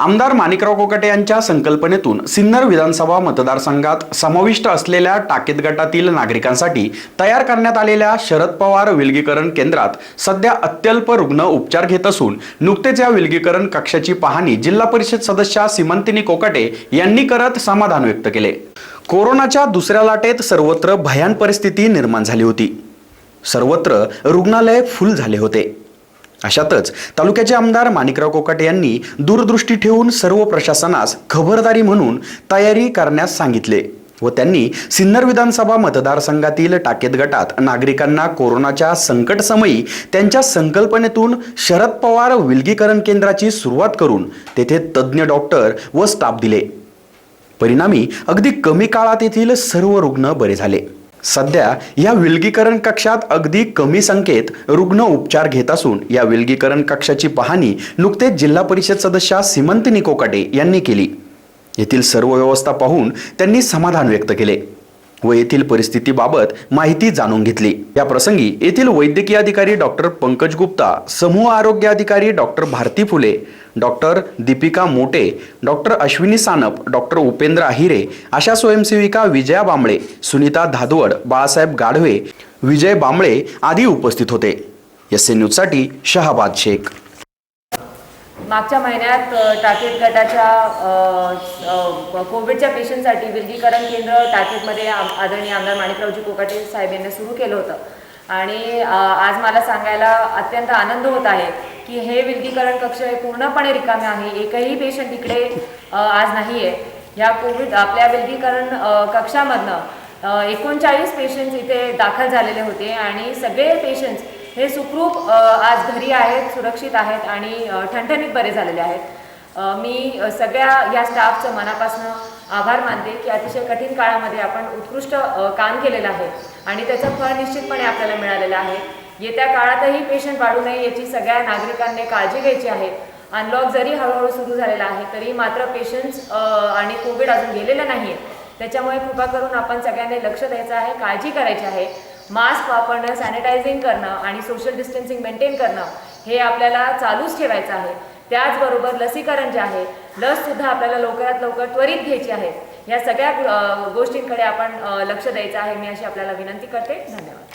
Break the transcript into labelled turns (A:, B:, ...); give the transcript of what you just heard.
A: आमदार माणिकराव कोकाटे यांच्या संकल्पनेतून सिन्नर विधानसभा मतदारसंघात समाविष्ट असलेल्या टाकेत गटातील नागरिकांसाठी तयार करण्यात आलेल्या शरद पवार विलगीकरण केंद्रात सध्या अत्यल्प रुग्ण उपचार घेत असून नुकतेच या विलगीकरण कक्षाची पाहणी जिल्हा परिषद सदस्या सीमंतिनी कोकाटे यांनी करत समाधान व्यक्त केले. कोरोनाच्या दुसऱ्या लाटेत सर्वत्र भयान परिस्थिती निर्माण झाली होती. सर्वत्र रुग्णालय फुल झाले होते. अशातच तालुक्याचे आमदार माणिकराव कोकाटे यांनी दूरदृष्टी ठेवून सर्व प्रशासनास खबरदारी म्हणून तयारी करण्यास सांगितले व त्यांनी सिन्नर विधानसभा मतदारसंघातील टाकेत गटात नागरिकांना कोरोनाच्या संकटसमयी त्यांच्या संकल्पनेतून शरद पवार विलगीकरण केंद्राची सुरुवात करून तेथे तज्ज्ञ डॉक्टर व स्टाफ दिले. परिणामी अगदी कमी काळात येथील सर्व रुग्ण बरे झाले. सध्या या विलगीकरण कक्षात अगदी कमी संख्येत रुग्ण उपचार घेत असून या विलगीकरण कक्षाची पाहणी नुकतेच जिल्हा परिषद सदस्या सिमंत निकोकाटे यांनी केली. येथील सर्व व्यवस्था पाहून त्यांनी समाधान व्यक्त केले. व येथील परिस्थितीबाबत माहिती जाणून घेतली. या प्रसंगी येथील वैद्यकीय अधिकारी डॉक्टर पंकज गुप्ता समूह आरोग्य अधिकारी doctor Bharati Phule doctor Deepika Mote doctor Ashwini Sanap doctor Upendra Ahire अशा स्वयंसेविका विजया बांबळे सुनीता धादवड बाळासाहेब गाढवे विजय बांबळे आदी उपस्थित होते. एस एन न्यूजसाठी शहाबाद शेख.
B: मागच्या महिन्यात अ, टाकेत गटाच्या कोविडच्या पेशंटसाठी विलगीकरण केंद्र टाकेतमध्ये आम- आदरणीय आमदार माणिकरावजी कोकाटे साहेब यांनी सुरू केलं होतं. आणि आज मला सांगायला अत्यंत आनंद होत आहे की हे विलगीकरण कक्ष हे पूर्णपणे रिकामे आहे एकही पेशंट इकडे आज नाही आहे ह्या कोविड आपल्या विलगीकरण कक्षामधनं एकोणचाळीस पेशंट्स इथे दाखल झालेले होते आणि सगळे पेशंट्स हे सुखरूप आज घरी आहेत सुरक्षित आहेत आणि ठणठणीत बरे झालेले आहेत. मी सगळ्या या स्टाफचं मनापासून आभार मानते की अतिशय कठीण काळामध्ये आपण उत्कृष्ट काम केलेलं आहे आणि त्याचं फळ निश्चितपणे आपल्याला मिळालेलं आहे. येत्या काळातही पेशंट वाढू नये याची सगळ्या नागरिकांनी काळजी घ्यायची आहे. अनलॉक जरी हळूहळू सुरू झालेला आहे तरी मात्र पेशंट्स आणि कोविड अजून गेलेलं नाही त्याच्यामुळे कृपा करून आपण सगळ्यांनी लक्ष द्यायचं आहे काळजी करायची आहे. मास्क वापरणं सॅनिटायझिंग करणं आणि सोशल डिस्टन्सिंग मेंटेन करणं हे आपल्याला चालूच ठेवायचं आहे. त्याचबरोबर लसीकरण जे आहे लससुद्धा आपल्याला लवकरात लवकर त्वरित घ्यायची आहे. या सगळ्या गोष्टींकडे आपण लक्ष द्यायचं आहे. मी अशी आपल्याला विनंती करते. धन्यवाद.